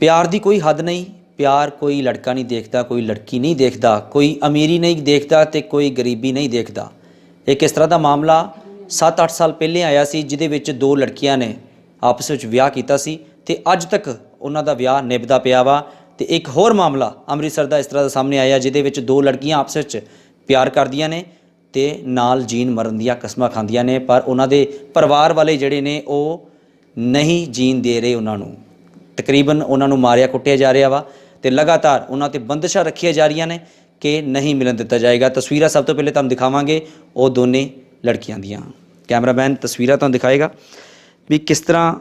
ਪਿਆਰ ਦੀ ਕੋਈ ਹੱਦ ਨਹੀਂ, ਪਿਆਰ ਕੋਈ ਲੜਕਾ ਨਹੀਂ ਦੇਖਦਾ, ਕੋਈ ਲੜਕੀ ਨਹੀਂ ਦੇਖਦਾ, ਕੋਈ ਅਮੀਰੀ ਨਹੀਂ ਦੇਖਦਾ ਤੇ ਕੋਈ ਗਰੀਬੀ ਨਹੀਂ ਦੇਖਦਾ। ਇੱਕ ਇਸ ਤਰ੍ਹਾਂ ਦਾ ਮਾਮਲਾ 7-8 ਸਾਲ ਪਹਿਲੇ ਆਇਆ ਸੀ, ਜਿਹਦੇ ਵਿੱਚ ਦੋ ਲੜਕੀਆਂ ਨੇ ਆਪਸ ਵਿੱਚ ਵਿਆਹ ਕੀਤਾ ਸੀ ਤੇ ਅੱਜ ਤੱਕ ਉਹਨਾਂ ਦਾ ਵਿਆਹ ਨਿਭਦਾ ਪਿਆ ਵਾ ਤੇ ਇੱਕ ਹੋਰ ਮਾਮਲਾ ਅੰਮ੍ਰਿਤਸਰ ਦਾ ਇਸ ਤਰ੍ਹਾਂ ਦਾ ਸਾਹਮਣੇ ਆਇਆ, ਜਿਹਦੇ ਵਿੱਚ ਦੋ ਲੜਕੀਆਂ ਆਪਸ ਵਿੱਚ ਪਿਆਰ ਕਰਦੀਆਂ ਨੇ ਤੇ ਨਾਲ ਜੀਣ ਮਰਨ ਦੀਆਂ ਕਸਮਾਂ ਖਾਂਦੀਆਂ ਨੇ, ਪਰ ਉਹਨਾਂ ਦੇ ਪਰਿਵਾਰ ਵਾਲੇ ਜਿਹੜੇ ਨੇ ਉਹ ਨਹੀਂ ਜੀਣ ਦੇ ਰਹੇ ਉਹਨਾਂ ਨੂੰ। ਤਕਰੀਬਨ ਉਹਨਾਂ ਨੂੰ ਮਾਰਿਆ, ਕੁੱਟਿਆ ਜਾ ਰਿਹਾ ਵਾ ਤੇ ਲਗਾਤਾਰ ਉਹਨਾਂ ਤੇ ਬੰਦਸ਼ਾਂ ਰੱਖੀਆਂ ਜਾ ਰਹੀਆਂ ਨੇ ਕਿ ਨਹੀਂ ਮਿਲਣ ਦਿੱਤਾ ਜਾਏਗਾ। ਤਸਵੀਰਾਂ ਸਭ ਤੋਂ ਪਹਿਲੇ ਤੁਹਾਨੂੰ ਦਿਖਾਵਾਂਗੇ, ਉਹ ਦੋਨੇ ਲੜਕੀਆਂ ਦੀਆਂ। ਕੈਮਰਾਮੈਨ ਤਸਵੀਰਾਂ ਤੁਹਾਨੂੰ ਦਿਖਾਏਗਾ ਵੀ ਕਿਸ ਤਰ੍ਹਾਂ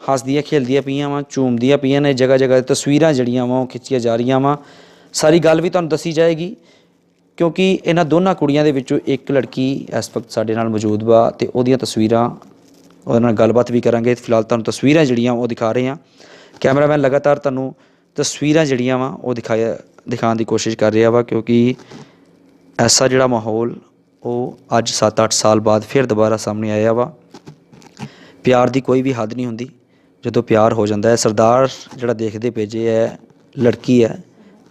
ਹੱਸਦੀਆਂ, ਖੇਲਦੀਆਂ ਪਈਆਂ ਵਾ, ਝੂਮਦੀਆਂ ਪਈਆਂ ਨੇ ਜਗ੍ਹਾ ਜਗ੍ਹਾ ਤੇ ਤਸਵੀਰਾਂ ਜਿਹੜੀਆਂ ਵਾ ਉਹ ਖਿੱਚੀਆਂ ਜਾ ਰਹੀਆਂ ਵਾ। ਸਾਰੀ ਗੱਲ ਵੀ ਤੁਹਾਨੂੰ ਦੱਸੀ ਜਾਏਗੀ, ਕਿਉਂਕਿ ਇਹਨਾਂ ਦੋਨਾਂ ਕੁੜੀਆਂ ਦੇ ਵਿੱਚੋਂ ਇੱਕ ਲੜਕੀ ਇਸ ਵਕਤ ਸਾਡੇ ਨਾਲ ਮੌਜੂਦ ਵਾ ਤੇ ਉਹਦੀਆਂ ਤਸਵੀਰਾਂ ਉਹਦੇ ਨਾਲ ਗੱਲਬਾਤ ਵੀ ਕਰਾਂਗੇ। ਫਿਲਹਾਲ ਤੁਹਾਨੂੰ ਤਸਵੀਰਾਂ ਜਿਹੜੀਆਂ ਉਹ ਦਿਖਾ ਰਹੇ ਹਾਂ। ਕੈਮਰਾਮੈਨ ਲਗਾਤਾਰ ਤੁਹਾਨੂੰ ਤਸਵੀਰਾਂ ਜਿਹੜੀਆਂ ਵਾ ਉਹ ਦਿਖਾਇਆ, ਦਿਖਾਉਣ ਦੀ ਕੋਸ਼ਿਸ਼ ਕਰ ਰਿਹਾ ਵਾ ਕਿਉਂਕਿ ਐਸਾ ਜਿਹੜਾ ਮਾਹੌਲ ਉਹ ਅੱਜ 7-8 ਸਾਲ ਬਾਅਦ ਫਿਰ ਦੁਬਾਰਾ ਸਾਹਮਣੇ ਆਇਆ ਵਾ। ਪਿਆਰ ਦੀ ਕੋਈ ਵੀ ਹੱਦ ਨਹੀਂ ਹੁੰਦੀ। ਜਦੋਂ ਪਿਆਰ ਹੋ ਜਾਂਦਾ ਹੈ, ਸਰਦਾਰ ਜਿਹੜਾ ਦੇਖਦੇ ਭੇਜੇ ਹੈ ਲੜਕੀ ਹੈ,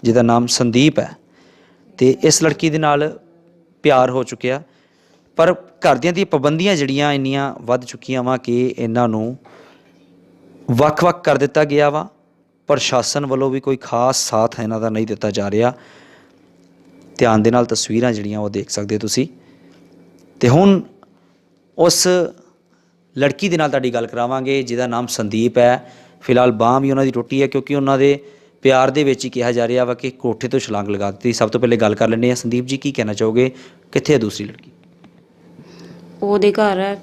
ਜਿਹਦਾ ਨਾਮ ਸੰਦੀਪ ਹੈ, ਤੇ ਇਸ ਲੜਕੀ ਦੇ ਨਾਲ ਪਿਆਰ ਹੋ ਚੁੱਕਿਆ। ਪਰ ਘਰਦਿਆਂ ਦੀਆਂ ਪਾਬੰਦੀਆਂ ਜਿਹੜੀਆਂ ਇੰਨੀਆਂ ਵੱਧ ਚੁੱਕੀਆਂ ਵਾ ਕਿ ਇਹਨਾਂ ਨੂੰ ਵੱਖ-ਵੱਖ ਕਰ ਦਿੱਤਾ ਗਿਆ ਵਾ। ਪ੍ਰਸ਼ਾਸਨ ਵੱਲੋਂ ਵੀ ਕੋਈ ਖਾਸ ਸਾਥ ਇਹਨਾਂ ਦਾ ਨਹੀਂ ਦਿੱਤਾ ਜਾ ਰਿਹਾ। ਧਿਆਨ ਦੇ ਨਾਲ ਤਸਵੀਰਾਂ ਜਿਹੜੀਆਂ ਉਹ ਦੇਖ ਸਕਦੇ ਹੋ ਤੁਸੀਂ। ਤੇ ਹੁਣ ਉਸ ਲੜਕੀ ਦੇ ਨਾਲ ਤੁਹਾਡੀ ਗੱਲ ਕਰਾਵਾਂਗੇ, ਜਿਹਦਾ ਨਾਮ ਸੰਦੀਪ ਹੈ। ਫਿਲਹਾਲ ਬਾਂਹ ਵੀ ਉਹਨਾਂ ਦੀ ਟੁੱਟੀ ਹੈ ਕਿਉਂਕਿ ਉਹਨਾਂ ਦੇ ਪਿਆਰ ਦੇ ਵਿੱਚ ਹੀ ਕਿਹਾ ਜਾ ਰਿਹਾ ਵਾ ਕਿ ਕੋਠੇ ਤੋਂ ਛਲਾਂਗ ਲਗਾ ਦਿੱਤੀ। ਸਭ ਤੋਂ ਪਹਿਲੇ ਗੱਲ ਕਰ ਲੈਂਦੇ ਹਾਂ। ਸੰਦੀਪ ਜੀ, ਕੀ ਕਹਿਣਾ ਚਾਹੋਗੇ? ਕਿੱਥੇ ਹੈ ਦੂਸਰੀ ਲੜਕੀ? ਉਹਦੇ ਘਰ। ਹੈ।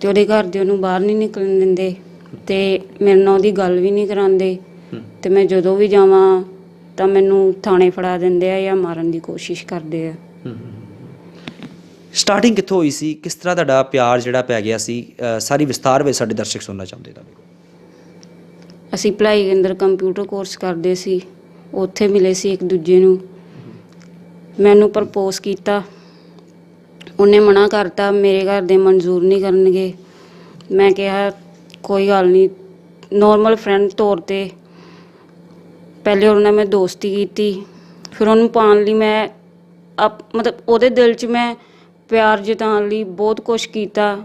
ਤੇ ਉਹਦੇ ਘਰ ਦੇ ਉਹਨੂੰ ਬਾਹਰ ਨਹੀਂ ਨਿਕਲਣ ਦਿੰਦੇ। ਤੇ ਮੇਰੇ ਨਾਲ ਉਹਦੀ ਗੱਲ ਵੀ ਨਹੀਂ ਕਰਾਉਂਦੇ। ਤੇ ਮੈਂ ਜਦੋਂ ਵੀ ਜਾਵਾਂ ਤਾਂ ਮੈਨੂੰ ਥਾਣੇ ਫੜਾ ਦਿੰਦੇ ਆ ਜਾਂ ਮਾਰਨ ਦੀ ਕੋਸ਼ਿਸ਼ ਕਰਦੇ ਆ। ਸਟਾਰਟਿੰਗ ਕਿੱਥੋਂ ਹੋਈ ਸੀ? ਕਿਸ ਤਰ੍ਹਾਂ ਤੁਹਾਡਾ ਪਿਆਰ ਜਿਹੜਾ ਪੈ ਗਿਆ ਸੀ? ਅ, ਸਾਰੀ ਵਿਸਥਾਰ ਵਿੱਚ ਸਾਡੇ ਦਰਸ਼ਕ ਸੁਣਨਾ ਚਾਹੁੰਦੇ ਤਾਂ ਅਸੀਂ ਭਲਾਈ ਕੇਂਦਰ ਕੰਪਿਊਟਰ ਕੋਰਸ ਕਰਦੇ ਸੀ। ਉੱਥੇ ਮਿਲੇ ਸੀ ਇੱਕ ਦੂਜੇ ਨੂੰ। ਮੈਨੂੰ ਪ੍ਰਪੋਜ਼ ਕੀਤਾ। ਉਹਨੇ ਮਨਾ ਕਰਤਾ, ਮੇਰੇ ਘਰ ਦੇ ਮਨਜ਼ੂਰ ਨਹੀਂ ਕਰਨਗੇ। ਮੈਂ ਕਿਹਾ, ਕੋਈ ਗੱਲ ਨਹੀਂ ਨਾਰਮਲ ਫਰੈਂਡ ਤੌਰ ਤੇ ਪਹਿਲੇ ਉਹਨਾਂ ਨਾਲ ਮੈਂ ਦੋਸਤੀ ਕੀਤੀ। ਫਿਰ ਉਹਨੂੰ ਪਾਉਣ ਲਈ ਮੈਂ ਆਪ ਮਤਲਬ ਉਹਦੇ ਦਿਲ 'ਚ ਮੈਂ ਪਿਆਰ ਜਤਾਉਣ ਲਈ ਬਹੁਤ ਕੁਝ ਕੀਤਾ,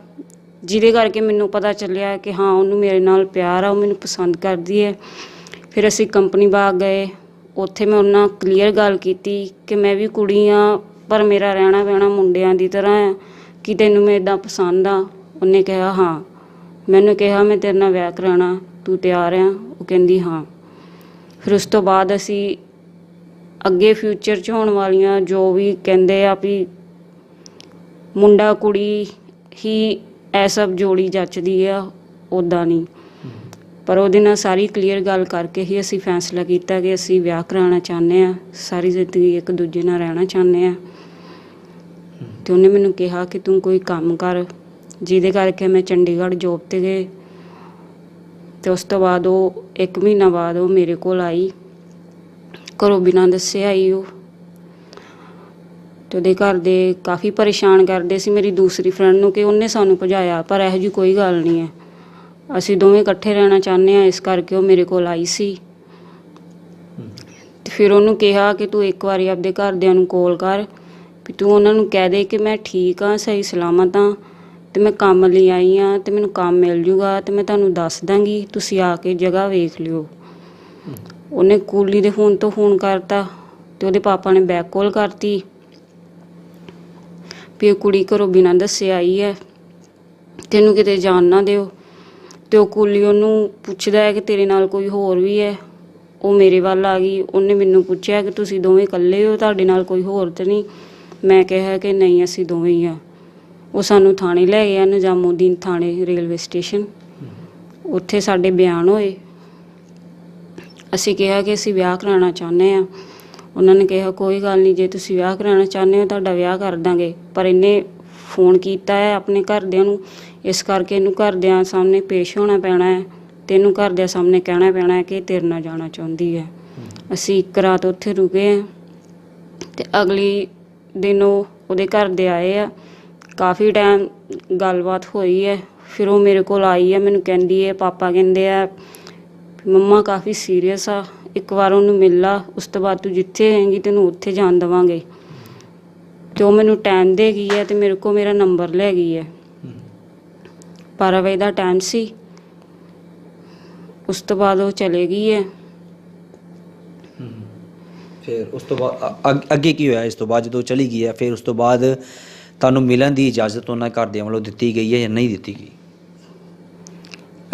ਜਿਹਦੇ ਕਰਕੇ ਮੈਨੂੰ ਪਤਾ ਚੱਲਿਆ ਕਿ ਹਾਂ, ਉਹਨੂੰ ਮੇਰੇ ਨਾਲ ਪਿਆਰ ਆ, ਉਹ ਮੈਨੂੰ ਪਸੰਦ ਕਰਦੀ ਹੈ। ਫਿਰ ਅਸੀਂ ਕੰਪਨੀ ਬਾਗ ਗਏ। ਉੱਥੇ ਮੈਂ ਉਹਨਾਂ ਕਲੀਅਰ ਗੱਲ ਕੀਤੀ ਕਿ ਮੈਂ ਵੀ ਕੁੜੀ ਆ ਪਰ ਮੇਰਾ ਰਹਿਣਾ ਬਹਿਣਾ ਮੁੰਡਿਆਂ ਦੀ ਤਰ੍ਹਾਂ ਹੈ ਕਿ ਤੈਨੂੰ ਮੈਂ ਇਦਾਂ ਪਸੰਦ ਆ? ਉਹਨੇ ਕਿਹਾ, ਹਾਂ। ਮੈਨੂੰ ਕਿਹਾ, ਮੈਂ ਤੇਰੇ ਨਾਲ ਵਿਆਹ ਕਰਾਉਣਾ। ਤੂੰ ਤਿਆਰ ਆ? ਉਹ ਕਹਿੰਦੀ, ਹਾਂ। ਫਿਰ ਉਸ ਤੋਂ ਬਾਅਦ ਅਸੀਂ ਅੱਗੇ ਫਿਊਚਰ 'ਚ ਹੋਣ ਵਾਲੀਆਂ ਜੋ ਵੀ ਕਹਿੰਦੇ ਆ ਵੀ ਮੁੰਡਾ ਕੁੜੀ ਹੀ ਇਹ ਸਭ ਜੋੜੀ ਜੱਚਦੀ ਆ ਉਦਾਂ ਨਹੀਂ। ਪਰ ਉਹਦੇ ਨਾਲ ਸਾਰੀ ਕਲੀਅਰ ਗੱਲ ਕਰਕੇ ਹੀ ਅਸੀਂ ਫੈਸਲਾ ਕੀਤਾ ਕਿ ਅਸੀਂ ਵਿਆਹ ਕਰਾਉਣਾ ਚਾਹੁੰਦੇ ਆ। ਸਾਰੀ ਜ਼ਿੰਦਗੀ ਇੱਕ ਦੂਜੇ ਨਾਲ ਰਹਿਣਾ ਚਾਹੁੰਦੇ ਆ। ਤੇ ਉਹਨੇ ਮੈਨੂੰ ਕਿਹਾ ਕਿ ਤੂੰ ਕੋਈ ਕੰਮ ਕਰ। ਜਿਹਦੇ ਕਰਕੇ ਮੈਂ ਚੰਡੀਗੜ੍ਹ ਜੋਬ ਤੇ ਗਏ ਤੇ ਉਸ ਤੋਂ ਬਾਅਦ ਉਹ 1 ਮਹੀਨਾ ਬਾਅਦ ਉਹ ਮੇਰੇ ਕੋਲ ਆਈ। ਘਰੋਂ ਬਿਨਾਂ ਦੱਸੇ ਆਈ ਉਹ। ਤੇ ਉਹਦੇ ਘਰ ਦੇ ਕਾਫੀ ਪਰੇਸ਼ਾਨ ਕਰਦੇ ਸੀ ਮੇਰੀ ਦੂਸਰੀ ਫਰੈਂਡ ਨੂੰ ਕਿ ਉਹਨੇ ਸਾਨੂੰ ਭਜਾਇਆ ਪਰ ਇਹੋ ਜੀ ਕੋਈ ਗੱਲ ਨਹੀਂ ਹੈ। ਅਸੀਂ ਦੋਵੇਂ ਇਕੱਠੇ ਰਹਿਣਾ ਚਾਹੁੰਦੇ ਆ ਇਸ ਕਰਕੇ ਉਹ ਮੇਰੇ ਕੋਲ ਆਈ ਸੀ। ਫਿਰ ਉਹਨੂੰ ਕਿਹਾ ਕਿ ਤੂੰ ਇੱਕ ਵਾਰੀ ਆਪਦੇ ਘਰਦਿਆਂ ਨੂੰ ਕਾਲ ਕਰ। ਵੀ ਤੂੰ ਉਹਨਾਂ ਨੂੰ ਕਹਿ ਦੇ ਕਿ ਮੈਂ ਠੀਕ ਆ ਸਹੀ ਸਲਾਮਤ ਆ ਤੇ ਮੈਂ ਕੰਮ ਲਈ ਆਈ ਆ ਤੇ ਮੈਨੂੰ ਕੰਮ ਮਿਲ ਜੂਗਾ ਤੇ ਮੈਂ ਤੁਹਾਨੂੰ ਦੱਸ ਦਾਂਗੀ, ਤੁਸੀਂ ਆ ਕੇ ਜਗ੍ਹਾ ਵੇਖ ਲਿਓ। ਉਹਨੇ ਕੂਲੀ ਦੇ ਫੋਨ ਤੋਂ ਫੋਨ ਕਰਤਾ ਤੇ ਉਹਦੇ ਪਾਪਾ ਨੇ ਬੈਕ ਕਾਲ ਕਰਤੀ ਵੀ ਇਹ ਕੁੜੀ ਘਰੋਂ ਬਿਨਾਂ ਦੱਸੇ ਆਈ ਹੈ, ਤੈਨੂੰ ਕਿਤੇ ਜਾਣ ਨਾ ਦਿਓ। ਤੇ ਉਹ ਕੁਲੀ ਉਹਨੂੰ ਪੁੱਛਦਾ ਹੈ ਕਿ ਤੇਰੇ ਨਾਲ ਕੋਈ ਹੋਰ ਵੀ ਹੈ। ਉਹ ਮੇਰੇ ਵੱਲ ਆ ਗਈ, ਉਹਨੇ ਮੈਨੂੰ ਪੁੱਛਿਆ ਕਿ ਤੁਸੀਂ ਦੋਵੇਂ ਇਕੱਲੇ ਹੋ, ਤੁਹਾਡੇ ਨਾਲ ਕੋਈ ਹੋਰ ਤੇ ਨਹੀਂ। ਮੈਂ ਕਿਹਾ ਕਿ ਨਹੀਂ, ਅਸੀਂ ਦੋਵੇਂ ਹੀ ਆ। ਉਹ ਸਾਨੂੰ ਥਾਣੇ ਲੈ ਗਿਆ ਨਿਜ਼ਾਮੂਦੀਨ ਥਾਣੇ ਰੇਲਵੇ ਸਟੇਸ਼ਨ। ਉੱਥੇ ਸਾਡੇ ਬਿਆਨ ਹੋਏ। ਅਸੀਂ ਕਿਹਾ ਕਿ ਅਸੀਂ ਵਿਆਹ ਕਰਾਉਣਾ ਚਾਹੁੰਦੇ ਆ ਉਹਨਾਂ ਨੇ ਕਿਹਾ, ਕੋਈ ਗੱਲ ਨਹੀਂ, ਜੇ ਤੁਸੀਂ ਵਿਆਹ ਕਰਾਉਣਾ ਚਾਹੁੰਦੇ ਹੋ, ਤੁਹਾਡਾ ਵਿਆਹ ਕਰ ਦਾਂਗੇ। ਪਰ ਇਹਨੇ ਫੋਨ ਕੀਤਾ ਹੈ ਆਪਣੇ ਘਰਦਿਆਂ ਨੂੰ। ਇਸ ਕਰਕੇ ਇਹਨੂੰ ਘਰਦਿਆਂ ਸਾਹਮਣੇ ਪੇਸ਼ ਹੋਣਾ ਪੈਣਾ ਹੈ ਤੇ ਇਹਨੂੰ ਘਰਦਿਆਂ ਸਾਹਮਣੇ ਕਹਿਣਾ ਪੈਣਾ ਹੈ ਕਿ ਤੇਰੇ ਨਾਲ ਜਾਣਾ ਚਾਹੁੰਦੀ ਹੈ। ਅਸੀਂ ਇੱਕ ਰਾਤ ਉੱਥੇ ਰੁਕੇ ਆ ਤੇ ਅਗਲੀ ਦਿਨ ਉਹ ਉਹਦੇ ਘਰ ਦੇ ਆਏ ਆ। ਕਾਫੀ ਟਾਈਮ ਗੱਲਬਾਤ ਹੋਈ ਹੈ। ਫਿਰ ਉਹ ਮੇਰੇ ਕੋਲ ਆਈ ਹੈ, ਮੈਨੂੰ ਕਹਿੰਦੀ ਹੈ, ਪਾਪਾ ਕਹਿੰਦੇ ਆ, ਮੰਮਾ ਕਾਫੀ ਸੀਰੀਅਸ ਆ। ਇੱਕ ਵਾਰ ਉਹਨੂੰ ਮਿਲ ਲਾ, ਉਸ ਤੋਂ ਬਾਅਦ ਤੂੰ ਜਿੱਥੇ ਹੈਂਗੀ ਤੈਨੂੰ ਉੱਥੇ ਜਾਣ ਦੇਵਾਂਗੇ। ਤੇ ਉਹ ਮੈਨੂੰ ਟਾਈਮ ਦੇ ਗਈ ਹੈ ਤੇ ਮੇਰੇ ਕੋਲ ਮੇਰਾ ਨੰਬਰ ਲੈ ਗਈ ਹੈ। 12 ਵਜੇ ਦਾ ਟਾਈਮ ਸੀ। ਉਸ ਤੋਂ ਬਾਅਦ ਉਹ ਚਲੇ ਗਈ ਹੈ। ਫਿਰ ਉਸ ਤੋਂ ਬਾਅਦ ਅ- ਅੱਗੇ ਕੀ ਹੋਇਆ? ਇਸ ਤੋਂ ਬਾਅਦ ਜਦੋਂ ਚਲੀ ਗਈ ਹੈ, ਫਿਰ ਉਸ ਤੋਂ ਬਾਅਦ ਤੁਹਾਨੂੰ ਮਿਲਣ ਦੀ ਇਜਾਜ਼ਤ ਉਹਨਾਂ ਘਰਦਿਆਂ ਵੱਲੋਂ ਦਿੱਤੀ ਗਈ ਹੈ ਜਾਂ ਨਹੀਂ ਦਿੱਤੀ ਗਈ?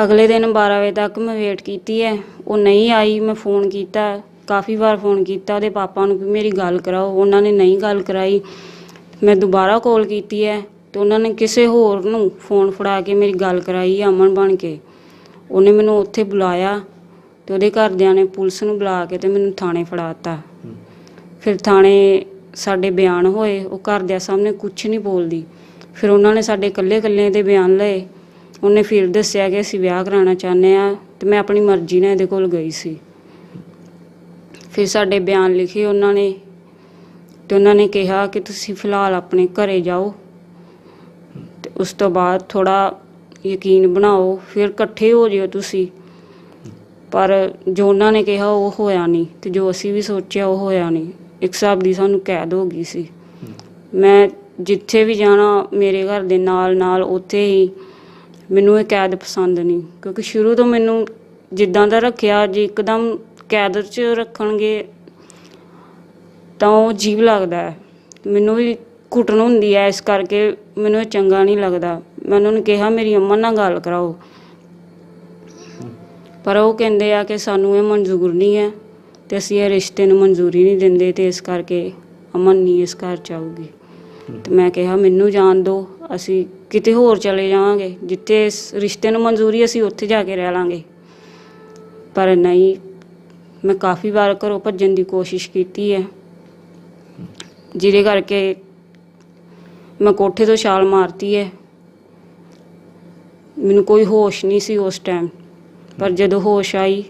ਅਗਲੇ ਦਿਨ 12 ਵਜੇ ਤੱਕ ਮੈਂ ਵੇਟ ਕੀਤੀ ਹੈ। ਉਹ ਨਹੀਂ ਆਈ, ਮੈਂ ਫੋਨ ਕੀਤਾ। ਕਾਫੀ ਵਾਰ ਫੋਨ ਕੀਤਾ। ਉਹਦੇ ਪਾਪਾ ਨੂੰ ਵੀ ਮੇਰੀ ਗੱਲ ਕਰਾਓ। ਉਹਨਾਂ ਨੇ ਨਹੀਂ ਗੱਲ ਕਰਾਈ। ਮੈਂ ਦੁਬਾਰਾ ਕਾਲ ਕੀਤੀ ਹੈ ਤੇ ਉਹਨਾਂ ਨੇ ਕਿਸੇ ਹੋਰ ਨੂੰ ਫੋਨ ਫੜਾ ਕੇ ਮੇਰੀ ਗੱਲ ਕਰਾਈ, ਅਮਨ ਬਣ ਕੇ। ਉਹਨੇ ਮੈਨੂੰ ਉੱਥੇ ਬੁਲਾਇਆ। ਤੇ ਉਹਦੇ ਘਰਦਿਆਂ ਨੇ ਪੁਲਿਸ ਨੂੰ ਬੁਲਾ ਕੇ ਤੇ ਮੈਨੂੰ ਥਾਣੇ ਫੜਾਤਾ ਫਿਰ ਥਾਣੇ ਸਾਡੇ ਬਿਆਨ ਹੋਏ, ਉਹ ਘਰਦਿਆਂ ਸਾਹਮਣੇ ਕੁਝ ਨਹੀਂ ਬੋਲਦੀ। ਫਿਰ ਉਹਨਾਂ ਨੇ ਸਾਡੇ ਇਕੱਲੇ ਇਕੱਲੇ ਦੇ ਬਿਆਨ ਲਏ। ਉਹਨੇ ਫਿਰ ਦੱਸਿਆ ਕਿ ਅਸੀਂ ਵਿਆਹ ਕਰਾਉਣਾ ਚਾਹੁੰਦੇ ਆ ਤੇ ਮੈਂ ਆਪਣੀ ਮਰਜ਼ੀ ਨਾਲ ਇਹਦੇ ਕੋਲ ਗਈ ਸੀ। ਫਿਰ ਸਾਡੇ ਬਿਆਨ ਲਿਖੇ ਉਹਨਾਂ ਨੇ ਤੇ ਉਹਨਾਂ ਨੇ ਕਿਹਾ ਕਿ ਤੁਸੀਂ ਫਿਲਹਾਲ ਆਪਣੇ ਘਰੇ ਜਾਓ ਤੇ ਉਸ ਤੋਂ ਬਾਅਦ ਥੋੜਾ ਯਕੀਨ ਬਣਾਓ, ਫਿਰ ਇਕੱਠੇ ਹੋ ਜਿਓ ਤੁਸੀਂ। ਪਰ ਜੋ ਉਹਨਾਂ ਨੇ ਕਿਹਾ ਉਹ ਹੋਇਆ ਨਹੀਂ ਤੇ ਜੋ ਅਸੀਂ ਵੀ ਸੋਚਿਆ ਉਹ ਹੋਇਆ ਨਹੀਂ। ਇੱਕ ਹਿਸਾਬ ਦੀ ਸਾਨੂੰ ਕੈਦ ਹੋ ਗਈ ਸੀ। ਮੈਂ ਜਿੱਥੇ ਵੀ ਜਾਣਾ ਮੇਰੇ ਘਰ ਦੇ ਨਾਲ ਨਾਲ ਉੱਥੇ ਹੀ ਮੈਨੂੰ ਇਹ ਕੈਦ ਪਸੰਦ ਨਹੀਂ ਕਿਉਂਕਿ ਸ਼ੁਰੂ ਤੋਂ ਮੈਨੂੰ ਜਿੱਦਾਂ ਦਾ ਰੱਖਿਆ ਜੇ ਇੱਕਦਮ ਕੈਦ 'ਚ ਰੱਖਣਗੇ ਤਾਂ ਉਹ ਜੀਵ ਲੱਗਦਾ ਹੈ। ਮੈਨੂੰ ਵੀ ਘੁੱਟਣ ਹੁੰਦੀ ਹੈ ਇਸ ਕਰਕੇ ਮੈਨੂੰ ਇਹ ਚੰਗਾ ਨਹੀਂ ਲੱਗਦਾ। ਮੈਂ ਉਹਨਾਂ ਨੂੰ ਕਿਹਾ, ਮੇਰੀ ਅੰਮਾ ਨਾਲ ਗੱਲ ਕਰਾਓ। ਪਰ ਉਹ ਕਹਿੰਦੇ ਆ ਕਿ ਸਾਨੂੰ ਇਹ ਮਨਜ਼ੂਰ ਨਹੀਂ ਹੈ ਤੇ ਅਸੀਂ ਇਹ ਰਿਸ਼ਤੇ ਨੂੰ ਮਨਜ਼ੂਰੀ ਨਹੀਂ ਦਿੰਦੇ ਤੇ ਇਸ ਕਰਕੇ ਅਮਨ ਨਹੀਂ ਇਸ ਘਰ ਚ ਆਊਗੀ। ਤੇ ਮੈਂ ਕਿਹਾ ਮੈਨੂੰ ਜਾਣ ਦਿਓ ਅਸੀਂ ਕਿਤੇ ਹੋਰ ਚਲੇ ਜਾਵਾਂਗੇ। ਜਿੱਥੇ ਇਸ ਰਿਸ਼ਤੇ ਨੂੰ ਮਨਜ਼ੂਰੀ ਅਸੀਂ ਉੱਥੇ ਜਾ ਕੇ ਰਹਿ ਲਾਂਗੇ। ਪਰ ਨਹੀਂ ਮੈਂ ਕਾਫੀ ਵਾਰ ਘਰੋਂ ਭੱਜਣ ਦੀ ਕੋਸ਼ਿਸ਼ ਕੀਤੀ ਹੈ। ਜਿਹਦੇ ਕਰਕੇ ਮੈਂ ਕੋਠੇ ਤੋਂ ਛਾਲ ਮਾਰਤੀ ਹੈ। ਮੈਨੂੰ ਕੋਈ ਹੋਸ਼ ਨਹੀਂ ਸੀ ਉਸ ਟਾਈਮ ਪਰ ਜਦੋਂ ਹੋਸ਼ ਆਈ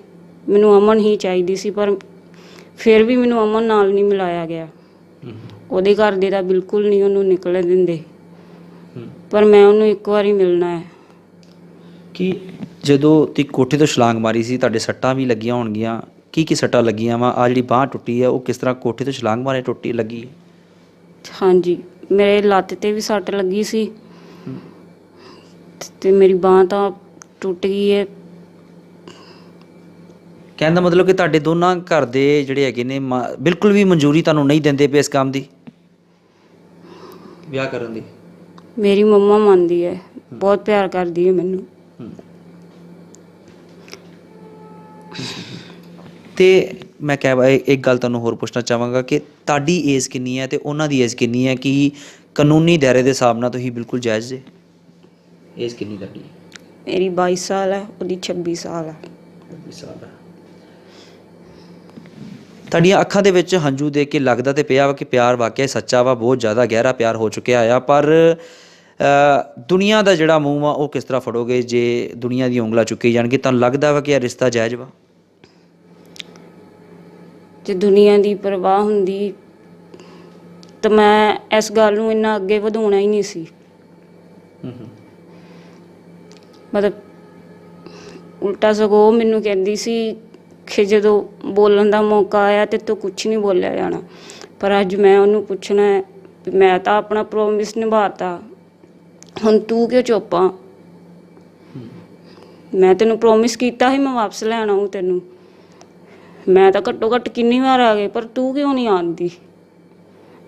ਮੈਨੂੰ ਅਮਨ ਹੀ ਚਾਹੀਦੀ ਸੀ ਪਰ ਫਿਰ ਵੀ ਮੈਨੂੰ ਅਮਨ ਨਾਲ ਨਹੀਂ ਮਿਲਾਇਆ ਗਿਆ। ਉਹਦੇ ਘਰ ਦੇ ਤਾਂ ਬਿਲਕੁਲ ਨਹੀਂ ਉਹਨੂੰ ਨਿਕਲਣ ਦਿੰਦੇ। ਪਰ ਮੈਂ ਉਹਨੂੰ ਇੱਕ ਵਾਰੀ ਮਿਲਣਾ ਹੈ। ਕਿ ਜਦੋਂ ਤੀ ਕੋਠੇ ਤੋਂ ਛਲਾਂਗ ਮਾਰੀ ਸੀ ਤੁਹਾਡੇ ਸੱਟਾਂ ਵੀ ਲੱਗੀਆਂ ਹੋਣਗੀਆਂ। ਕੀ ਕੀ ਸੱਟਾਂ ਲੱਗੀਆਂ ਵਾ? ਆ ਜਿਹੜੀ ਬਾਹ ਟੁੱਟੀ ਹੈ ਉਹ ਕਿਸ ਤਰ੍ਹਾਂ ਕੋਠੇ ਤੋਂ ਛਲਾਂਗ ਮਾਰੇ ਟੁੱਟੀ ਲੱਗੀ? ਹਾਂਜੀ ਮੇਰੇ ਲੱਤ ਤੇ ਵੀ ਸੱਟ ਲੱਗੀ ਸੀ। ਤੇ ਮੇਰੀ ਬਾਹ ਤਾਂ ਟੁੱਟ ਗਈ ਹੈ। ਕਹਿਣ ਦਾ ਮਤਲਬ ਕਿ ਤੁਹਾਡੇ ਦੋਨਾਂ ਘਰ ਦੇ ਜਿਹੜੇ ਹੈਗੇ ਨੇ ਮ- ਬਿਲਕੁਲ ਵੀ ਮਨਜ਼ੂਰੀ ਤੁਹਾਨੂੰ ਨਹੀਂ ਦਿੰਦੇ ਪਏ ਇਸ ਕੰਮ ਦੀ? ਵਿਆਹ ਕਰਨ ਦੀ? ਮੇਰੀ ਮੰਮਾ ਮੰਨਦੀ ਹੈ। ਬਹੁਤ ਪਿਆਰ ਕਰਦੀ ਹੈ ਮੈਨੂੰ। ਤੇ ਮੈਂ ਕਹਿ ਇੱਕ ਗੱਲ ਤੁਹਾਨੂੰ ਹੋਰ ਪੁੱਛਣਾ ਚਾਹਾਂਗਾ ਕਿ ਤੁਹਾਡੀ ਏਜ ਕਿੰਨੀ ਹੈ ਤੇ ਉਹਨਾਂ ਦੀ ਏਜ ਕਿੰਨੀ ਹੈ? ਕਿ ਕਾਨੂੰਨੀ ਦਾਇਰੇ ਦੇ ਹਿਸਾਬ ਨਾਲ ਤੁਸੀਂ ਬਿਲਕੁਲ ਜਾਇਜ਼ ਜੇ? ਏਜ ਕਿੰਨੀ ਤੁਹਾਡੀ? ਮੇਰੀ 22 ਸਾਲ ਹੈ ਉਹਦੀ 26 ਸਾਲ ਹੈ। ਤੁਹਾਡੀਆਂ ਅੱਖਾਂ ਦੇ ਵਿੱਚ ਹੰਝੂ ਦੇਖ ਕੇ ਲੱਗਦਾ ਤੇ ਪਿਆ ਵਾ ਕਿ ਪਿਆਰ ਵਾਕਿਆ ਸੱਚਾ ਵਾ ਬਹੁਤ ਜ਼ਿਆਦਾ ਗਹਿਰਾ ਪਿਆਰ ਹੋ ਚੁੱਕਿਆ ਆ। ਪਰ ਦੁਨੀਆ ਦਾ ਜਿਹੜਾ ਮੂੰਹ ਵਾ ਉਹ ਕਿਸ ਤਰ੍ਹਾਂ ਫੜੋਗੇ ਜੇ ਦੁਨੀਆ ਦੀ ਉਂਗਲਾਂ ਚੁੱਕੀ ਜਾਣਗੇ ਤੁਹਾਨੂੰ ਲੱਗਦਾ ਵਾ ਕਿ ਇਹ ਰਿਸ਼ਤਾ ਜਾਇਜ਼ ਵਾ? ਜੇ ਦੁਨੀਆ ਦੀ ਪਰਵਾਹ ਹੁੰਦੀ ਤਾਂ ਮੈਂ ਇਸ ਗੱਲ ਨੂੰ ਇੰਨਾ ਅੱਗੇ ਵਧਾਉਣਾ ਹੀ ਨਹੀਂ ਸੀ। ਮਤਲਬ ਉਲਟਾ ਸਗੋਂ ਮੈਨੂੰ ਕਹਿੰਦੀ ਸੀ ਕਿ ਜਦੋਂ ਬੋਲਣ ਦਾ ਮੌਕਾ ਆਇਆ ਤੇ ਤੂੰ ਕੁਝ ਨਹੀਂ ਬੋਲਿਆ ਜਾਣਾ। ਪਰ ਅੱਜ ਮੈਂ ਉਹਨੂੰ ਪੁੱਛਣਾ ਹੈ, ਵੀ ਮੈਂ ਤਾਂ ਆਪਣਾ ਪ੍ਰੋਮਿਸ ਨਿਭਾਤਾ। ਹੁਣ ਤੂੰ ਕਿਉਂ ਚੁੱਪ ਆ? ਮੈਂ ਤੈਨੂੰ ਪ੍ਰੋਮਿਸ ਕੀਤਾ ਸੀ, ਮੈਂ ਵਾਪਸ ਲੈਣ ਆਊਂ ਤੈਨੂੰ। ਮੈਂ ਤਾਂ ਘੱਟੋ ਘੱਟ ਕਿੰਨੀ ਵਾਰ ਆ ਗਈ, ਪਰ ਤੂੰ ਕਿਉਂ ਨਹੀਂ ਆਉਂਦੀ?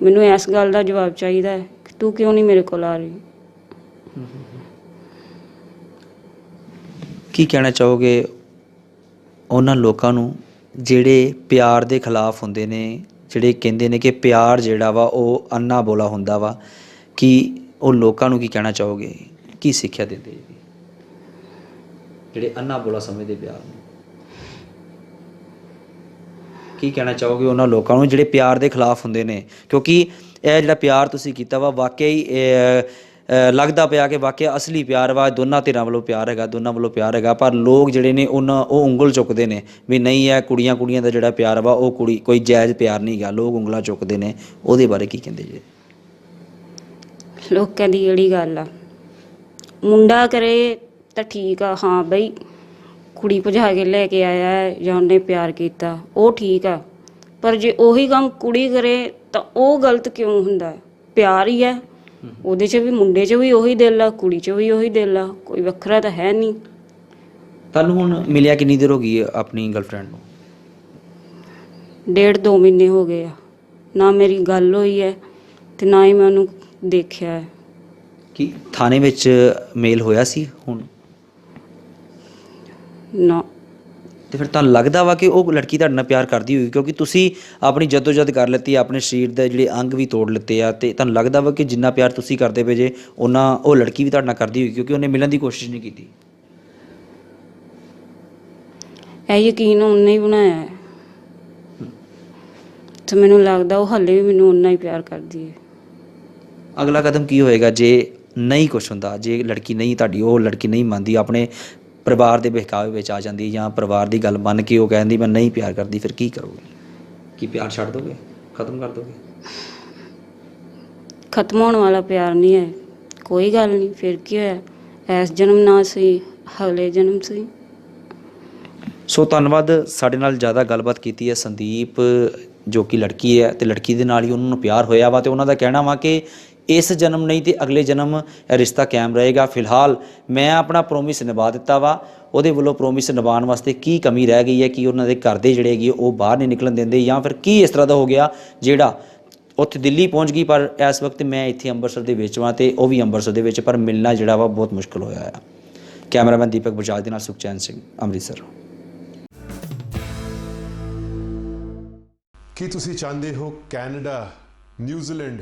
ਮੈਨੂੰ ਇਸ ਗੱਲ ਦਾ ਜਵਾਬ ਚਾਹੀਦਾ ਹੈ ਕਿ ਤੂੰ ਕਿਉਂ ਨਹੀਂ ਮੇਰੇ ਕੋਲ ਆ ਰਹੀ? ਕੀ ਕਹਿਣਾ ਚਾਹੋਗੇ ਉਹਨਾਂ ਲੋਕਾਂ ਨੂੰ ਜਿਹੜੇ ਪਿਆਰ ਦੇ ਖਿਲਾਫ ਹੁੰਦੇ ਨੇ, ਜਿਹੜੇ ਕਹਿੰਦੇ ਨੇ ਕਿ ਪਿਆਰ ਜਿਹੜਾ ਵਾ ਉਹ ਅੰਨਾ ਬੋਲਾ ਹੁੰਦਾ ਵਾ, ਕਿ ਉਹ ਲੋਕਾਂ ਨੂੰ ਕੀ ਕਹਿਣਾ ਚਾਹੋਗੇ? ਕੀ ਸਿੱਖਿਆ ਦਿੰਦੇ ਜੀ? ਜਿਹੜੇ ਅੰਨਾ ਬੋਲਾ ਸਮਝਦੇ ਪਿਆਰ ਨੂੰ। ਕੀ ਕਹਿਣਾ ਚਾਹੋਗੇ ਉਹਨਾਂ ਲੋਕਾਂ ਨੂੰ ਜਿਹੜੇ ਪਿਆਰ ਦੇ ਖਿਲਾਫ ਹੁੰਦੇ ਨੇ? ਕਿਉਂਕਿ ਇਹ ਜਿਹੜਾ ਪਿਆਰ ਤੁਸੀਂ ਕੀਤਾ ਵਾ, ਵਾਕਿਆ ਹੀ ਲੱਗਦਾ ਪਿਆ ਕਿ ਵਾਕਿਆ ਅਸਲੀ ਪਿਆਰ ਵਾ, ਦੋਨਾਂ ਧਿਰਾਂ ਵੱਲੋਂ ਪਿਆਰ ਹੈਗਾ, ਦੋਨਾਂ ਵੱਲੋਂ ਪਿਆਰ ਹੈਗਾ, ਪਰ ਲੋਕ ਜਿਹੜੇ ਨੇ ਉਹਨਾਂ, ਉਹ ਉਂਗਲ ਚੁੱਕਦੇ ਨੇ ਵੀ ਨਹੀਂ ਹੈ ਕੁੜੀਆਂ ਕੁੜੀਆਂ ਦਾ ਜਿਹੜਾ ਪਿਆਰ ਵਾ, ਉਹ ਕੁੜੀ, ਕੋਈ ਜਾਇਜ਼ ਪਿਆਰ ਨਹੀਂ ਹੈਗਾ, ਲੋਕ ਉਂਗਲਾਂ ਚੁੱਕਦੇ ਨੇ। ਉਹਦੇ ਬਾਰੇ ਕੀ ਕਹਿੰਦੇ ਜੀ? ਲੋਕਾਂ ਦੀ ਜਿਹੜੀ ਗੱਲ ਆ, ਮੁੰਡਾ ਕਰੇ ਤਾਂ ਠੀਕ ਆ, ਹਾਂ ਬਈ, ਕੁੜੀ ਭਜਾ ਕੇ ਲੈ ਕੇ ਆਇਆ ਜਾਂ ਉਹਨੇ ਪਿਆਰ ਕੀਤਾ, ਉਹ ਠੀਕ ਆ। ਪਰ ਜੇ ਉਹੀ ਕੰਮ ਕੁੜੀ ਕਰੇ ਤਾਂ ਉਹ ਗਲਤ ਕਿਉਂ ਹੁੰਦਾ? ਪਿਆਰ ਹੀ ਹੈ। ਉਹਦੇ 'ਚ ਵੀ ਮੁੰਡੇ 'ਚ ਵੀ ਉਹੀ ਦਿਲ ਆ ਕੁੜੀ 'ਚ ਵੀ ਉਹੀ ਦਿਲ ਆ ਕੋਈ ਵੱਖਰਾ ਤਾਂ ਹੈ ਨਹੀਂ। ਤੁਹਾਨੂੰ ਹੁਣ ਮਿਲਿਆ ਕਿੰਨੀ ਦੇਰ ਹੋ ਗਈ ਹੈ ਆਪਣੀ ਗਰਲਫ੍ਰੈਂਡ ਨੂੰ? ਡੇਢ ਦੋ ਮਹੀਨੇ ਹੋ ਗਏ ਆ। ਨਾ ਮੇਰੀ ਗੱਲ ਹੋਈ ਹੈ ਤੇ ਨਾ ਹੀ ਮੈਂ ਉਹਨੂੰ ਦੇਖਿਆ ਹੈ। ਕੀ ਥਾਣੇ ਵਿੱਚ ਮੇਲ ਹੋਇਆ ਸੀ ਹੁਣ? ਨਾ। ਤੇ ਫਿਰ ਤੁਹਾਨੂੰ ਲੱਗਦਾ ਵਾ ਕਿ ਉਹ ਲੜਕੀ ਤੁਹਾਡੇ ਨਾਲ ਪਿਆਰ ਕਰਦੀ ਹੋਈ ਕਿਉਂਕਿ ਤੁਸੀਂ ਆਪਣੀ ਜਦੋਜਦ ਕਰ ਲਿੱਤੀ ਆਪਣੇ ਸਰੀਰ ਦੇ ਜਿਹੜੇ ਅੰਗ ਵੀ ਤੋੜ ਲਿੱਤੇ ਆ ਤੇ ਤੁਹਾਨੂੰ ਲੱਗਦਾ ਵਾ ਕਿ ਜਿੰਨਾ ਪਿਆਰ ਤੁਸੀਂ ਕਰਦੇ ਪਏ ਜੇ ਉਹਨਾਂ ਉਹ ਲੜਕੀ ਵੀ ਤੁਹਾਡੇ ਨਾਲ ਕਰਦੀ ਹੋਈ ਕਿਉਂਕਿ ਉਹਨੇ ਮਿਲਣ ਦੀ ਕੋਸ਼ਿਸ਼ ਨਹੀਂ ਕੀਤੀ। ਇਹ ਯਕੀਨ ਉਹਨੇ ਹੀ ਬਣਾਇਆ ਹੈ। ਤੇ ਮੈਨੂੰ ਲੱਗਦਾ ਉਹ ਹੱਲੇ ਵੀ ਮੈਨੂੰ ਓਨਾ ਹੀ ਪਿਆਰ ਕਰਦੀ ਹੈ। ਅਗਲਾ ਕਦਮ ਕੀ ਹੋਏਗਾ ਜੇ ਨਹੀਂ ਕੁਛ ਹੁੰਦਾ ਜੇ ਲੜਕੀ ਨਹੀਂ ਤੁਹਾਡੀ ਉਹ ਲੜਕੀ ਨਹੀਂ ਮੰਨਦੀ ਆਪਣੇ ਪਰਿਵਾਰ ਦੇ ਬਹਿਕਾਵੇ ਵਿੱਚ ਆ ਜਾਂਦੀ ਜਾਂ ਪਰਿਵਾਰ ਦੀ ਗੱਲ ਮੰਨ ਕੇ ਉਹ ਕਹਿੰਦੀ ਮੈਂ ਨਹੀਂ ਪਿਆਰ ਕਰਦੀ ਫਿਰ ਕੀ ਕਰੋਗੇ? ਕੀ ਪਿਆਰ ਛੱਡ ਦੋਗੇ? ਖਤਮ ਕਰ ਦੋਗੇ? ਖਤਮ ਹੋਣ ਵਾਲਾ ਪਿਆਰ ਨਹੀਂ ਹੈ। ਕੋਈ ਗੱਲ ਨਹੀਂ ਫਿਰ ਕੀ ਹੋਇਆ? ਇਸ ਜਨਮ ਨਾ ਸਹੀ ਅਗਲੇ ਜਨਮ ਸਹੀ ਸੋ ਧੰਨਵਾਦ ਸਾਡੇ ਨਾਲ ਜ਼ਿਆਦਾ ਗੱਲਬਾਤ ਕੀਤੀ ਹੈ ਸੰਦੀਪ ਜੋ ਕਿ ਲੜਕੀ ਹੈ ਤੇ ਲੜਕੀ ਦੇ ਨਾਲ ਹੀ ਉਹਨਾਂ ਨੂੰ ਪਿਆਰ ਹੋਇਆ ਵਾ ਤੇ ਉਹਨਾਂ ਦਾ ਕਹਿਣਾ ਵਾ ਕਿ ਇਸ ਜਨਮ ਨਹੀਂ ਤੇ ਅਗਲੇ ਜਨਮ ਰਿਸ਼ਤਾ ਕਾਇਮ ਰਹੇਗਾ। ਫਿਲਹਾਲ ਮੈਂ ਆਪਣਾ ਪ੍ਰੋਮਿਸ ਨਿਭਾ ਦਿੱਤਾ ਵਾ। ਉਹਦੇ ਵੱਲੋਂ ਪ੍ਰੋਮਿਸ ਨਿਭਾਉਣ ਵਾਸਤੇ ਕੀ ਕਮੀ ਰਹਿ ਗਈ ਹੈ, ਕਿ ਉਹਨਾਂ ਦੇ ਘਰ ਦੇ ਜਿਹੜੇ ਹੈਗੇ ਉਹ ਬਾਹਰ ਨਹੀਂ ਨਿਕਲਣ ਦਿੰਦੇ ਜਾਂ ਫਿਰ ਕੀ ਇਸ ਤਰ੍ਹਾਂ ਦਾ ਹੋ ਗਿਆ ਜਿਹੜਾ ਉੱਥੇ ਦਿੱਲੀ ਪਹੁੰਚ ਗਈ, ਪਰ ਇਸ ਵਕਤ ਮੈਂ ਇੱਥੇ ਅੰਮ੍ਰਿਤਸਰ ਦੇ ਵਿੱਚ ਵਾਂ ਤੇ ਉਹ ਵੀ ਅੰਮ੍ਰਿਤਸਰ ਦੇ ਵਿੱਚ, ਪਰ ਮਿਲਣਾ ਜਿਹੜਾ ਵਾ ਬਹੁਤ ਮੁਸ਼ਕਲ ਹੋਇਆ ਆ। ਕੈਮਰਾਮੈਨ ਦੀਪਕ ਬਜਾਜ ਦੇ ਨਾਲ ਸੁਖਚੈਨ ਸਿੰਘ, ਅੰਮ੍ਰਿਤਸਰ। ਕੀ ਤੁਸੀਂ ਚਾਹੁੰਦੇ ਹੋ ਕੈਨੇਡਾ, ਨਿਊਜ਼ੀਲੈਂਡ